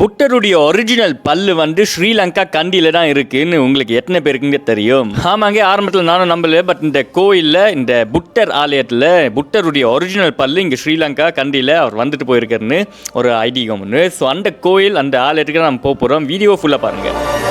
புட்டருடைய original பல்லு வந்து ஸ்ரீலங்கா கண்டியில் தான் இருக்குன்னு உங்களுக்கு எத்தனை பேருக்குங்க தெரியும்? ஆமாங்க ஆரம்பத்தில் நானும் நம்பல பட் இந்த கோயிலில் இந்த புட்டர் ஆலயத்தில் புட்டருடைய ஒரிஜினல் பல்லு இங்கே ஸ்ரீலங்கா கண்டியில் அவர் வந்துட்டு போயிருக்காருன்னு ஒரு ஐதீகம் ஒன்று ஸோ அந்த கோயில் அந்த ஆலயத்துக்கு நம்ம போக போகிறோம் வீடியோ ஃபுல்லாக பாருங்கள்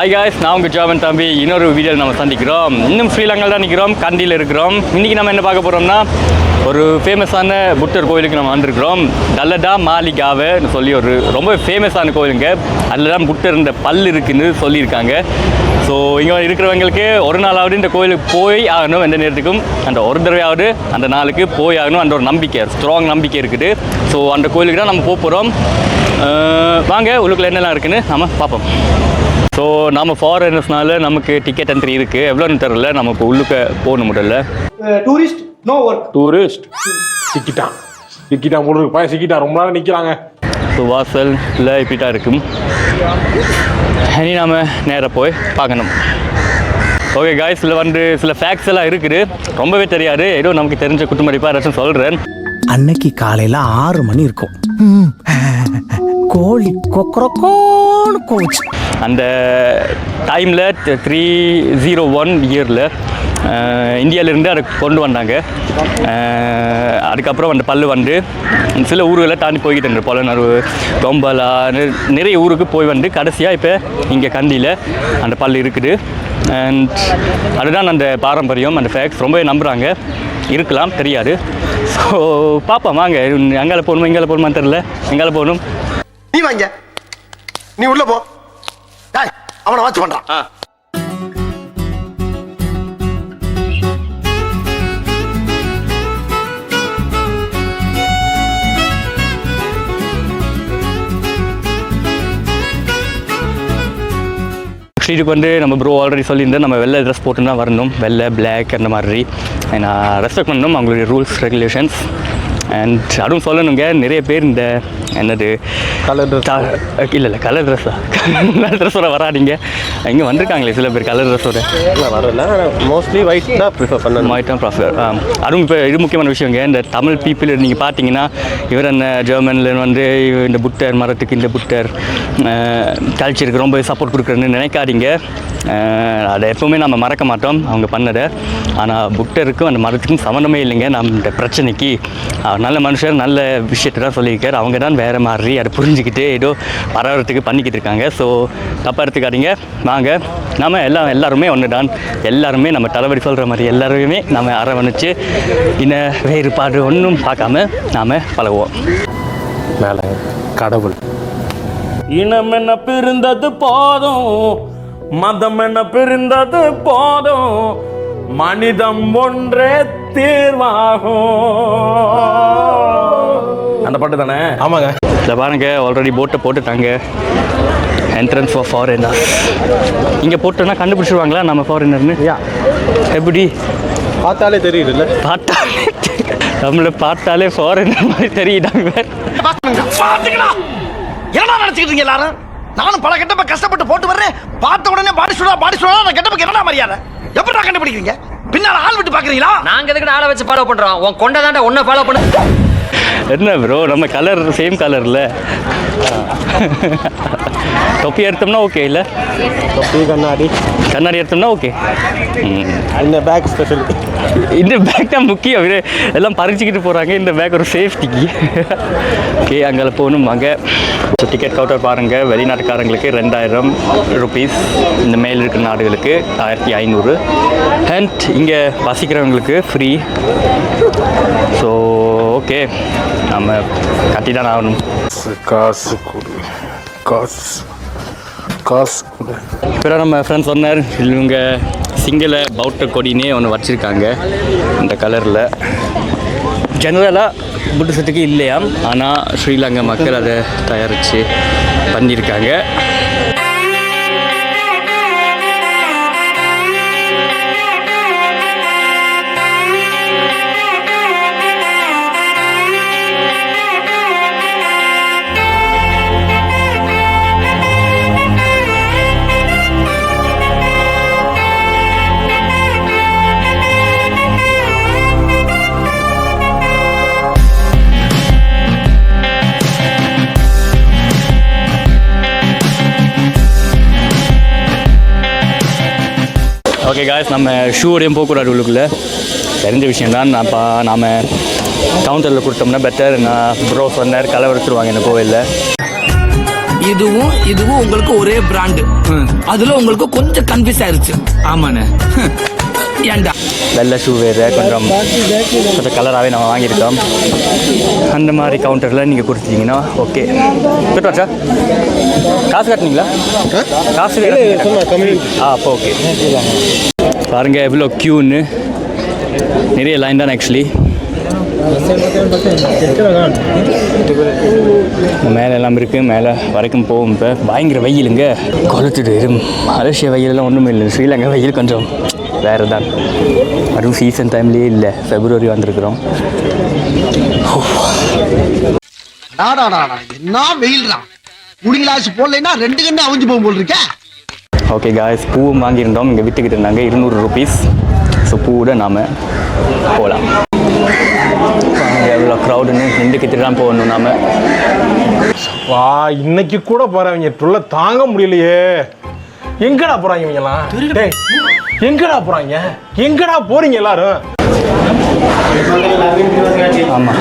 ஹாய் காய்ஸ் நான் உங்கள் ஜாமன் தம்பி. இன்னொரு வீடியோவில் நம்ம சந்திக்கிறோம். இன்னும் ஸ்ரீலங்காவில் தான் நிற்கிறோம் கண்டியில் இருக்கிறோம். இன்றைக்கி நம்ம என்ன பார்க்க போகிறோம்னா ஒரு ஃபேமஸான புத்தர் கோயிலுக்கு நம்ம வந்திருக்கிறோம். டல்லடா மாலிகாவைன்னு சொல்லி ஒரு ரொம்ப ஃபேமஸான கோயிலுங்க. அதில் தான் புத்தர் இந்த பல் இருக்குன்னு சொல்லியிருக்காங்க. ஸோ இங்கே இருக்கிறவங்களுக்கு ஒரு நாளாவது இந்த கோயிலுக்கு போய் ஆகணும் எந்த நேரத்துக்கும். அந்த ஒரு தடவையாவது அந்த நாளுக்கு போய் ஆகணும். அந்த ஒரு நம்பிக்கை ஸ்ட்ராங் நம்பிக்கை இருக்குது. ஸோ அந்த கோயிலுக்கு தான் நம்ம போக போகிறோம் வாங்க உள்ளுக்குள்ள என்னெல்லாம் இருக்குன்னு நம்ம பார்ப்போம். ஸோ நம்ம ஃபாரினர்ஸ்னால நமக்கு டிக்கெட் என்ட்ரி இருக்குது எவ்வளோன்னு தெரில நம்ம இப்போ உள்ளுக்க போகணும் முடியல டூரிஸ்ட் நோ ஒர்க் டூரிஸ்ட் சிக்கிட்டான். சிக்கிட்டான் போல இருக்கு. பையன் சிக்கிட்டான். ரொம்ப நேரம் நிற்கிறாங்க ஸோ வாசலில் இப்படி தான் இருக்கும். இனி நாம் நேராக போய் பார்க்கணும். ஓகே காய்ஸ் இதில் வந்து சில ஃபேக்ட்ஸ் எல்லாம் இருக்குது. ரொம்பவே தெரியாது. ஏதோ நமக்கு தெரிஞ்ச குத்துமதிப்பாக ஏதாச்சும் சொல்கிறேன் அன்னைக்கு காலையில ஆறு மணி இருக்கும். கோழி கொக்கரக்கோன்னு கோச்சு அந்த டைமில் த்ரீ ஜீரோ ஒன் இயரில் இந்தியாவிலேருந்து அதை கொண்டு வந்தாங்க. அதுக்கப்புறம் அந்த பல்லு வந்து சில ஊர்களை தாண்டி போய்கிட்டு இருந்தது. பொலனருவு கொம்பலா நிறைய ஊருக்கு போய் வந்து கடைசியாக இப்போ இங்கே கண்டியில் அந்த பல்லு இருக்குது. அண்ட் அதுதான் அந்த பாரம்பரியம் அந்த ஃபேக்ட்ஸ் ரொம்பவே நம்புகிறாங்க இருக்கலாம் தெரியாது. ஸோ பார்ப்போம் வாங்க. அங்கால போகணுமா இங்கால போகணுமா தெரில எங்கால போகணும்? நீ வாங்க. நீ உள்ள போ. டேய் அவனை வாட்ச் பண்றான். இதுக்கு வந்து நம்ம ப்ரோ ஆல்ரெடி சொல்லியிருந்தேன் நம்ம வெள்ளை ட்ரெஸ் போட்டு தான் வரணும். வெள்ளை பிளாக் அந்த மாதிரி. நான் ரெஸ்பெக்ட் பண்ணணும் அவங்களுடைய ரூல்ஸ் ரெகுலேஷன்ஸ் அண்ட் அதுவும் சொல்லணுங்க நிறைய பேர் இந்த என்னது Colour dress. இல்லை இல்லை கலர் ட்ரெஸ்ஸா கலர் ட்ரெஸ்ஸோட வராதீங்க. இங்கே வந்திருக்காங்களே சில பேர் கலர் ட்ரெஸ்ஸோட வரல. மோஸ்ட்லி ஒயிட் தான் ப்ரிஃபர் பண்ணணும். மாயிட்டம் ப்ராஃபர் அதுவும் இப்போ இது முக்கியமான விஷயங்க. இந்த தமிழ் பீப்புள் நீங்கள் பார்த்தீங்கன்னா இவர் என்ன ஜெர்மனில் வந்து இந்த புத்தர் மரத்துக்கு இந்த புத்தர் கல்ச்சருக்கு ரொம்ப சப்போர்ட் கொடுக்குறேன்னு நினைக்காதீங்க. அதை எப்பவுமே நம்ம மறக்க மாட்டோம் அவங்க பண்ணதை. ஆனால் புத்தருக்கும் அந்த மரத்துக்கும் சம்மந்தமே இல்லைங்க. நம்ம இந்த பிரச்சனைக்கு நல்ல மனுஷர் நல்ல விஷயத்தை தான் சொல்லியிருக்கார். அவங்க தான் வேறு மாதிரி அதை புரிஞ்சுக்கிட்டு ஏதோ பரவறதுக்கு பண்ணிக்கிட்டு இருக்காங்க. ஸோ தப்பாக எடுத்துக்காதீங்க. வாங்க. நாம எல்லாம் எல்லாருமே ஒன்று தான் எல்லாருமே நம்ம தலைவலி சொல்கிற மாதிரி எல்லாருமே நம்ம அரவணைச்சு இன்ன வேறுபாடு ஒன்றும் பார்க்காம நாம் பழகுவோம். மேலே கடவுள். இனம் என்ன பிரிந்தது போதும். மதம் என்ன பிரிந்தது போதும். மனிதம் ஒன்றே தீர்வாகும். அந்த பாட்டு தானே? ஆமாங்க. இதை பாருங்க ஆல்ரெடி போட்டை போட்டுட்டாங்க. என்ட்ரன்ஸ் ஃபார் ஃபாரினர் இங்கே போட்டோன்னா கண்டுபிடிச்சிருவாங்களா நம்ம ஃபாரினர்னு யா எப்படி? பார்த்தாலே தெரியுதுல்ல. பார்த்தாலே நம்மளை பார்த்தாலே ஃபாரினர் மாதிரி தெரியுதாங்க என்னடா நினைச்சுக்கிட்டு இருக்கீங்க எல்லாரும்? நானும் பல கெட்டப்ப கஷ்டப்பட்டு போட்டு வர்றேன். பார்த்த உடனே பாடி சுடா பாடி சுடா நான் கெட்டப்புக்கு என்னடா மரியாதை எப்படா கண்டுபிடிக்கிறீங்க? பின்னால ஆள் விட்டு பாக்குறீங்களா? நாங்க எதுக்கு ஆளை வச்சு ஃபாலோ பண்றோம்? உன் கொண்ட தாண்டா உன்னை ஃபாலோ பண்ணு. என்ன ப்ரோ நம்ம கலர் சேம் கலரில் தொப்பி எடுத்தோம்னா ஓகே இல்லை? தொப்பி கண்ணாடி. கண்ணாடி எடுத்தோம்னா ஓகே இந்த பேக் ஸ்பெஷல் இந்த பேக் தான் முக்கியம். எல்லாம் பறிச்சுக்கிட்டு போகிறாங்க இந்த பேக் ஒரு சேஃப்டிக்கு ஓகே அங்கே போகணும் அங்கே டிக்கெட் கவுண்டர் பாருங்கள் வெளிநாட்டுக்காரங்களுக்கு ரெண்டாயிரம் ருபீஸ் இந்த மேல் இருக்கிற நாடுகளுக்கு ஆயிரத்தி ஐநூறு. அண்ட் இங்கே வசிக்கிறவங்களுக்கு ஃப்ரீ ஸோ ஓகே நம்ம கட்டி தான் ஆகணும் காசு கொடு. காசு காசு கொடு இப்போ நம்ம ஃப்ரெண்ட்ஸ் சொன்னார் இவங்க சிங்கள பௌத்த கொடினே ஒன்று வச்சுருக்காங்க இந்த கலரில் ஜெனரலாக புத்திசத்துக்கு இல்லையாம் ஆனால் ஸ்ரீலங்கா மக்கள் அதை தயாரித்து பண்ணியிருக்காங்க. ஓகே காய்ஸ் நம்ம ஷூவோடையும் போகக்கூடாது உள்ளுக்குள்ளே தெரிஞ்ச விஷயம் தான். நான் இப்போ நாம் கவுண்டரில் கொடுத்தோம்னா பெட்டர் நான் ப்ரோ சொன்னார் கலை வச்சுருவாங்க இந்த கோவிலில். இதுவும் இதுவும் உங்களுக்கு ஒரே பிராண்டு அதுல உங்களுக்கு கொஞ்சம் கன்ஃபியூஸ் ஆயிருச்சு. ஆமாண்ணே. ஏன்டா வெள்ளை ஷூ வேறு கொஞ்சம் கொஞ்சம் கலராகவே நம்ம வாங்கியிருக்கோம். அந்த மாதிரி கவுண்டரில் நீங்கள் கொடுத்துட்டீங்கன்னா ஓகே கொடுத்தாச்சா காசு கட்டினீங்களா? காசு? ஆ அப்போ ஓகே பாருங்கள் எவ்வளோ க்யூன்னு நிறைய லைன் தான் ஆக்சுவலி மேலே எல்லாம் இருக்குது மேலே வரைக்கும் போகும் இப்போ. பயங்கர வெயிலுங்க. கொளுத்துது. இது மலேசியா வெயிலெல்லாம் ஒன்றுமே இல்லை. ஸ்ரீலங்கா வெயில் கொஞ்சம் வேறு தான். அதுவும் சீசன் டைம்லேயே இல்லை. ஃபெப்ரவரி வந்திருக்கிறோம். என்ன வெயில் தான் குடிங்களாச்சு போடலைன்னா ரெண்டு கண்ணு அவிஞ்சு போகும் போல் இருக்கே. ஓகே காய்ஸ் பூவும் வாங்கியிருந்தோம். இங்கே விற்றுக்கிட்டு இருந்தாங்க இருநூறு ருபீஸ் ஸோ பூவோட நாம் போகலாம் எவ்வளோ க்ரௌடுன்னு நின்றுக்கிட்டு தான் போகணும் நாம். வா இன்னைக்கு கூட போறவங்க டுள்ள தாங்க முடியலையே. எங்கடா போறாங்க இவங்கலாம் டேய் எங்கடா போறாங்க? எங்கடா போறீங்க எல்லாரும்? ஆமாம்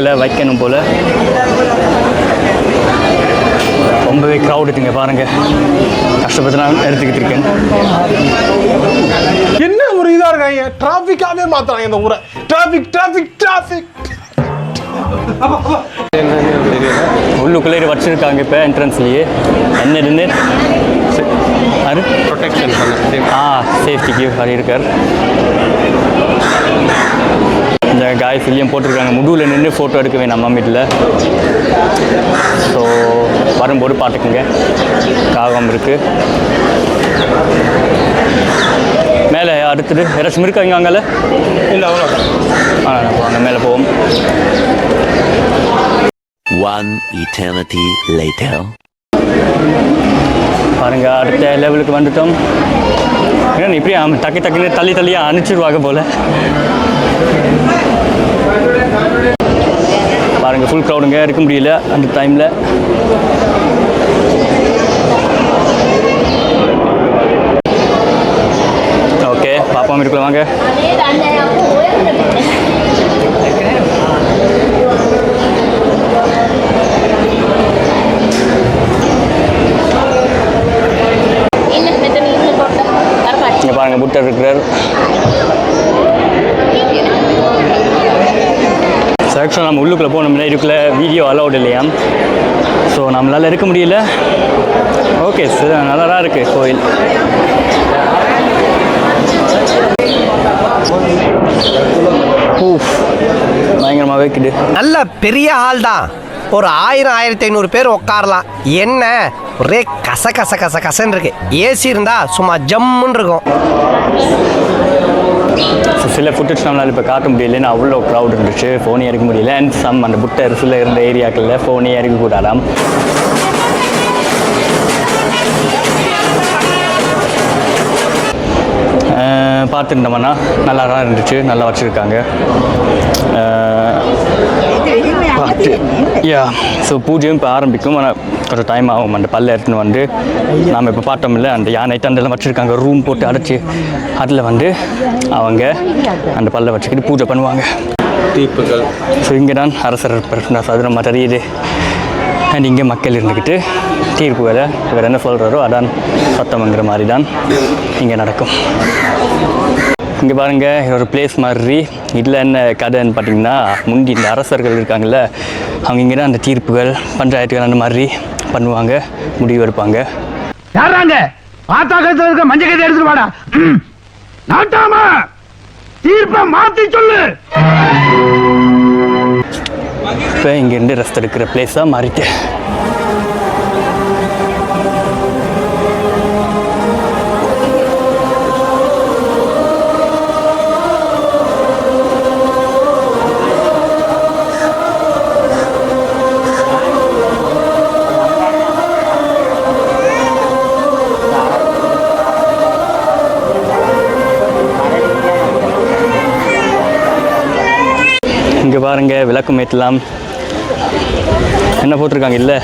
பூவக்களை வைக்கணும் போல். ரொம்பவே க்ரௌட் இருக்குங்க பாருங்கள் கஷ்டப்பட்டு நான் எடுத்துக்கிட்டு இருக்கேன். என்ன ஒரு இதா இருக்காங்க? டிராபிக்காவே மாத்துறாங்க இந்த ஊரை. டிராபிக் டிராபிக் டிராபிக் உள்ளுக்குள்ளே வச்சுருக்காங்க இப்போ என்ட்ரன்ஸ்லேயே என்னதுன்னு அது ப்ரொடெக்ஷன் ஆ சேஃப்டிக்கு அது இருக்கார். இந்த காய் ஃபில்லியம் போட்டிருக்காங்க. முடுவில் நின்று ஃபோட்டோ எடுக்க வேணாம் நம்ம வீட்டில் ஸோ வரும்போது பார்த்துக்குங்க. காகம் இருக்குது மேலே அடுத்தது யாராச்சும் இருக்காங்க அங்கே இல்ல அவ்வளோ ஆ போவாங்க மேலே போவோம். One eternity later. பாருங்க அடுத்த லெவலுக்கு வந்துட்டோம். ஏன்னா இப்படி டக்கு டக்குன்னு தள்ளி தள்ளியாக அனுப்பிச்சிடுவாங்க போல. பாருங்க ஃபுல் க்ரௌடுங்க இருக்க முடியல அந்த டைமில் ஓகே பாப்பாவும் இருக்கலாம் வாங்க. இங்கே பாருங்க புத்தர் இருக்கிறார். ஆக்சுவலாக நம்ம உள்ளுக்குள்ளே போனோம்னா இதுக்குள்ளே வீடியோ அலௌட் இல்லையா? ஸோ நம்மளால் இருக்க முடியல. ஓகே சார் நல்லா தான் இருக்குது கோயில். ஊஃப் பயங்கரமாக வைக்கிடு நல்ல பெரிய ஆள் தான் ஒரு ஆயிரம் ஆயிரத்தி ஐநூறு பேர் உட்காரலாம். என்ன? ஒரே கச கச கச கசன்னு இருக்கு. ஏசி இருந்தா சும்மா ஜம்முன்னு இருக்கும். ஸோ சில ஃபுட்டேஜ் நம்மளால் இப்போ காட்ட முடியலன்னு அவ்வளோ க்ரௌட் இருந்துச்சு. ஃபோனே எடுக்க முடியல. அண்ட் சம் அந்த புட்டை அரிசியில் இருந்த ஏரியாக்களில் ஃபோனே எடுக்கக்கூடாதாம் பார்த்துருந்தோம்னா நல்லா தான் இருந்துச்சு. நல்லா வச்சுருக்காங்க. பார்த்து. யா ஸோ பூஜையும் இப்போ ஆரம்பிக்கும். ஆனால் கொஞ்சம் டைம் ஆகும். அந்த பல்ல எடுத்துன்னு வந்து நாம் இப்போ பார்த்தோம்ல அந்த யானை தண்டெல்லாம் வச்சுருக்காங்க. ரூம் போட்டு அடைச்சி அதில் வந்து அவங்க அந்த பல்ல வச்சுக்கிட்டு பூஜை பண்ணுவாங்க. தீப்புகள். ஸோ இங்கே தான் அரசர் இருப்பார். நான் சதுரமாக தெரியுது. அண்ட் இங்கே மக்கள் இருந்துக்கிட்டு தீர்ப்பு வேலை இவர் என்ன சொல்கிறாரோ அதான் சத்தம்ங்கிற மாதிரி தான் இங்கே நடக்கும். இங்கே பாருங்க இது ஒரு பிளேஸ் மாதிரி. இதில் என்ன கதைன்னு பார்த்தீங்கன்னா முந்தி இந்த அரசர்கள் இருக்காங்கல்ல அவங்க இங்கே தான் அந்த தீர்ப்புகள் பஞ்சாயத்துகள் அந்த மாதிரி பண்ணுவாங்க முடிவு எடுப்பாங்க. யாராங்க ஆத்தா கழுத்துல இருக்க மஞ்சள் கதை எடுத்துட்டு வாடா. நாட்டாம தீர்ப்ப மாத்தி சொல்லு. இப்போ இங்கேருந்து ரெஸ்ட் எடுக்கிற பிளேஸாக மாறிட்டு. இங்கே பாருங்க விளக்கம் ஏற்றலாம் என்ன போட்டிருக்காங்க இல்லை?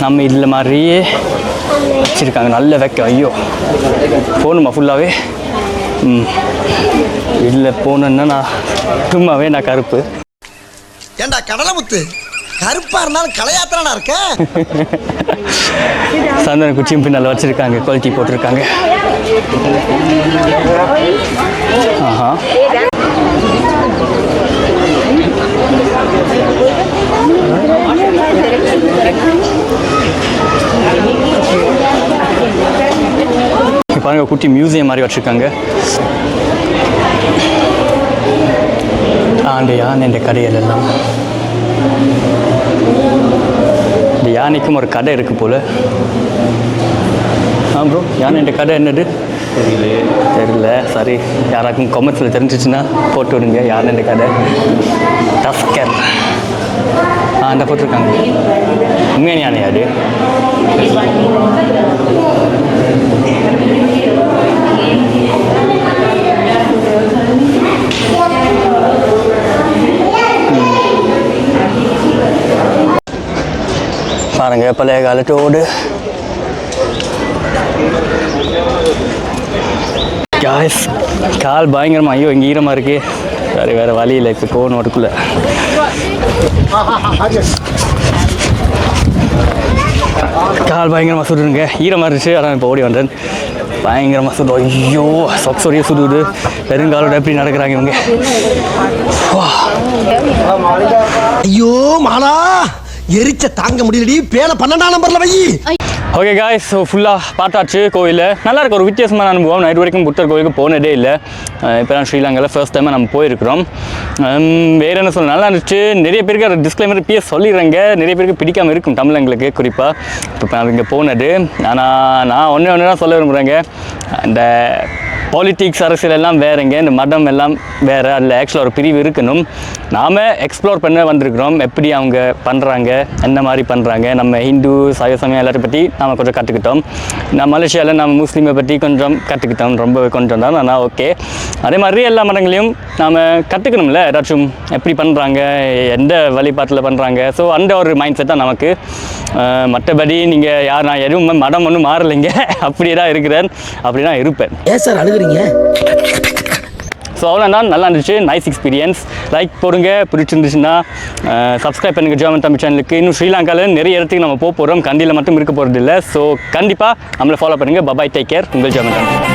நம்ம இதில் மாதிரியே வச்சுருக்காங்க. நல்ல வைக்க ஐயோ. போகணுமா ஃபுல்லாகவே ம். இல்லை போனேன்னா நான் சும்மாவே நான் கருப்பு. ஏண்டா கடலமுத்து கருப்பா இருந்தாலும் கலையாத்திரனா இருக்க? சந்தன குச்சியும் பின்னால் வச்சுருக்காங்க குவாலிட்டி போட்டிருக்காங்க. ஆஹா. பாருங்க குட்டி மியூசியம் மாதிரி வச்சுருக்காங்க. ஆண்டு யானை இந்த கடைகள் எல்லாம். யானைக்கும் ஒரு கடை இருக்கு போல. ஆ ப்ரோ யானை இந்த கடை என்னது? தெரியல. தெரியல. சரி யாராக்கும் கொமர்ஸில் தெரிஞ்சிச்சுன்னா போட்டு விடுங்க யானை இந்த கடை டஸ்கர் ஆ அந்த போட்டிருக்காங்க. உண்மையான யானையா அது. பாருங்க பழைய காலத்தோடு காய்ஸ் கால் பயங்கரமாக ஐயோ இங்கே ஈரமாக இருக்கு. வேறு வேறு வழி இல்லை இப்போ போகணும் அதுக்குள்ளே கால் பயங்கரமாக சுடுங்க ஈரமாக இருந்துச்சு அதான் இப்போ ஓடி வந்தேன். பயங்கரமாக சுடு ஐயோ சொக்ஸோடைய சுடுது பெருங்காலோட எப்படி நடக்கிறாங்க இவங்க? ஐயோ மாலா! எரிச்ச தாங்க முடியலடி. பேன பன்னெண்டாம் நம்பர்ல வை. ஓகே காய்ஸ் ஸோ ஃபுல்லாக பார்த்தாச்சு கோயிலில். நல்லாயிருக்கு ஒரு வித்தியாசமான அனுபவம். நைட் வரைக்கும் புத்தர் கோயிலுக்கு போனதே இல்லை. இப்போ நான் ஸ்ரீலங்காவில் ஃபர்ஸ்ட் டைம் நம்ம போயிருக்கிறோம். வேறு என்ன சொல்ல நல்லா இருந்துச்சு. நிறைய பேருக்கு அதை டிஸ்க்ளைமர் இப்பயே சொல்லிடுறேங்க. நிறைய பேருக்கு பிடிக்காமல் இருக்கும் தமிழங்களுக்கு குறிப்பாக இப்போ நான் இங்கே போனது. ஆனால் நான் ஒன்றே ஒன்று தான் சொல்ல விரும்புகிறேங்க அந்த பாலிட்டிக்ஸ் அரசியல் எல்லாம் வேறுங்க. இந்த மதம் எல்லாம் வேறு. அதில் ஆக்சுவலாக ஒரு பிரிவு இருக்கணும். நாம் எக்ஸ்ப்ளோர் பண்ண வந்திருக்கிறோம். எப்படி அவங்க பண்ணுறாங்க என்ன மாதிரி பண்ணுறாங்க நம்ம ஹிந்து சைவ சமயம் எல்லாத்தையும் பற்றி நாம் கொஞ்சம் கற்றுக்கிட்டோம் நான் மலேசியாவில் நம்ம முஸ்லீமை பற்றி கொஞ்சம் கற்றுக்கிட்டோம் ரொம்ப கொஞ்சம் தான். ஆனால் ஓகே அதே மாதிரி எல்லா மதங்களையும் நாம் கற்றுக்கணும்ல ஏதாச்சும் எப்படி பண்ணுறாங்க எந்த வழிபாட்டில் பண்ணுறாங்க ஸோ அந்த ஒரு மைண்ட் செட் தான் நமக்கு. மற்றபடி நீங்கள் யார் நான் எதுவும் மடம் ஒன்றும் மாறலைங்க. அப்படியே தான் இருக்கிறேன். அப்படி தான் இருப்பேன். ஏன் சார் அழுகுறீங்க? ஸோ அவ்வளோதான் நல்லா இருந்துச்சு. நைஸ் எக்ஸ்பீரியன்ஸ் லைக் போடுங்க. பிடிச்சிருந்துச்சுன்னா சப்ஸ்கிரைப் பண்ணுங்க ஜெர்மன் தமிழ் சேனலுக்கு இன்னும் ஸ்ரீலங்காவில் நிறைய இடத்துக்கு நம்ம போக போகிறோம் கண்டியில் மட்டும் இருக்க போகிறது இல்லை ஸோ கண்டிப்பாக நம்மளை ஃபாலோ பண்ணுங்கள் பபாய் டேக் கேர் உங்கள் ஜெர்மன் தமிழ்